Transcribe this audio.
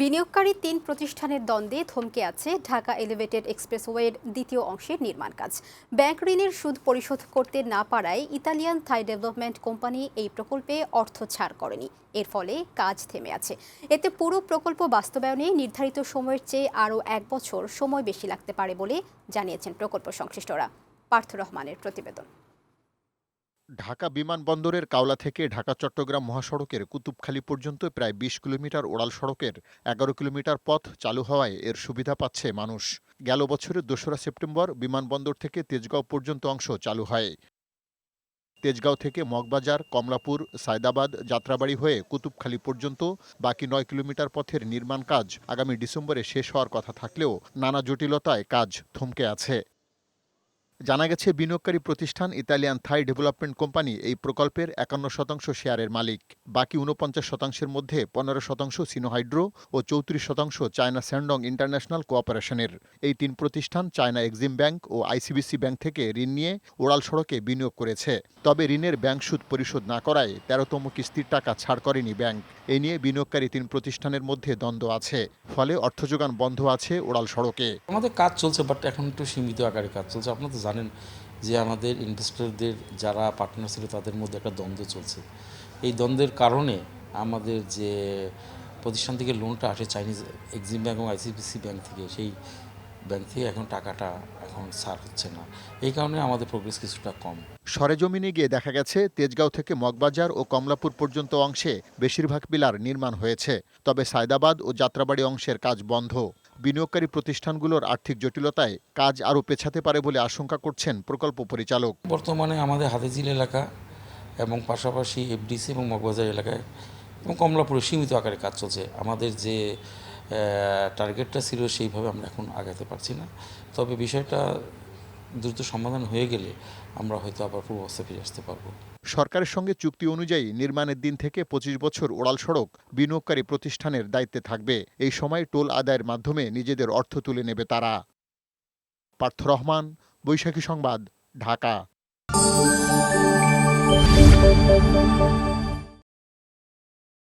বিনিয়োগকারী তিন প্রতিষ্ঠানের দ্বন্দ্বে থমকে আছে ঢাকা এলিভেটেড এক্সপ্রেসওয়ের দ্বিতীয় অংশের নির্মাণ কাজ। ব্যাংক ঋণের সুদ পরিশোধ করতে না পারায় ইতালিয়ান থাই ডেভেলপমেন্ট কোম্পানি এই প্রকল্পে অর্থ ছাড় করেনি। এর ফলে কাজ থেমে আছে। এতে পুরো প্রকল্প বাস্তবায়নে নির্ধারিত সময়ের চেয়ে আরও এক বছর সময় বেশি লাগতে পারে বলে জানিয়েছেন প্রকল্প সংশ্লিষ্টরা। পার্থ রহমানের প্রতিবেদন। ঢাকা বিমানবন্দরের কাওলা থেকে ঢাকা, চট্টগ্রাম মহাসড়কের কুতুবখালী পর্যন্ত প্রায় বিশ কিলোমিটার ওড়াল সড়কের এগারো কিলোমিটার পথ চালু হওয়ায় এর সুবিধা পাচ্ছে মানুষ। গেল বছরের দোসরা সেপ্টেম্বর বিমানবন্দর থেকে তেজগাঁও পর্যন্ত অংশ চালু হয়। তেজগাঁও থেকে মগবাজার, কমলাপুর, সায়দাবাদ যাত্রাবাড়ি হয়ে কুতুবখালী পর্যন্ত বাকি নয় কিলোমিটার পথের নির্মাণ কাজ আগামী ডিসেম্বরে শেষ হওয়ার কথা থাকলেও নানা জটিলতায় কাজ থমকে আছে। জানা গেছে, বিনিয়োগকারী প্রতিষ্ঠান ইতালিয়ান থাই ডেভেলপমেন্ট কোম্পানি এই প্রকল্পের একান্ন শতাংশ শেয়ারের মালিক। বাকি উনপঞ্চাশ শতাংশের মধ্যে পনেরো শতাংশ সিনোহাইড্রো ও চৌত্রিশ শতাংশ চায়না স্যান্ডং ইন্টারন্যাশনাল কোঅপারেশনের। এই তিন প্রতিষ্ঠান চায়না এক্সিম ব্যাংক ও আইসিবিসি ব্যাংক থেকে ঋণ নিয়ে ওড়াল সড়কে বিনিয়োগ করেছে। তবে ঋণের ব্যাংক সুদ পরিশোধ না করায় তেরোতম কিস্তির টাকা ছাড় করেনি ব্যাংক। এ নিয়ে বিনিয়োগকারী তিন প্রতিষ্ঠানের মধ্যে দ্বন্দ্ব আছে। ফলে অর্থযোগান বন্ধ আছে ওড়াল সড়কে। আমাদের কাজ চলছে বাট এখন একটু সীমিত আকারে কাজ চলছে। আপনারা তো জানেন যে আমাদের ইনভেস্টরদের যারা পার্টনার ছিল, তাদের মধ্যে একটা দ্বন্দ্ব চলছে। এই দ্বন্দ্বের কারণে আমাদের যে প্রতিষ্ঠান থেকে লোনটা আসে চাইনিজ এক্সিম ব্যাংক এবং আইসিবিসি ব্যাংক থেকে, সেই ব্যাংক থেকে এখন টাকাটা এখন সার হচ্ছে না। এই কারণে আমাদের প্রোগ্রেস কিছুটা কম। সরেজমিনে গিয়ে দেখা গেছে তেজগাঁও থেকে মগবাজার ও কমলাপুর পর্যন্ত অংশে বেশিরভাগ পিলার নির্মাণ হয়েছে। তবে সায়দাবাদ ও যাত্রাবাড়ি অংশের কাজ বন্ধ। বিনিয়োগকারী প্রতিষ্ঠানগুলোর আর্থিক জটিলতায় কাজ আরও পেছাতে পারে বলে আশঙ্কা করছেন প্রকল্প পরিচালক। বর্তমানে আমাদের হাতিঝিল এলাকা এবং পাশাপাশি এফডিসি এবং মগবাজার এলাকায় এবং কমলাপুরে সীমিত আকারে কাজ চলছে। আমাদের যে টার্গেটটা ছিল সেইভাবে আমরা এখন আগাতে পারছি না। তবে বিষয়টা দ্রুত সমাধান হয়ে গেলে আমরা হয়তো আবার পূর্বাবস্থা ফিরে আসতে পারব। সরকারের সঙ্গে চুক্তি অনুযায়ী নির্মাণের দিন থেকে পঁচিশ বছর ওড়াল সড়ক বিনিয়োগকারী প্রতিষ্ঠানের দায়িত্বে থাকবে। এই সময় টোল আদায়ের মাধ্যমে নিজেদের অর্থ তুলে নেবে তারা। পার্থ রহমান, বৈশাখী সংবাদ, ঢাকা।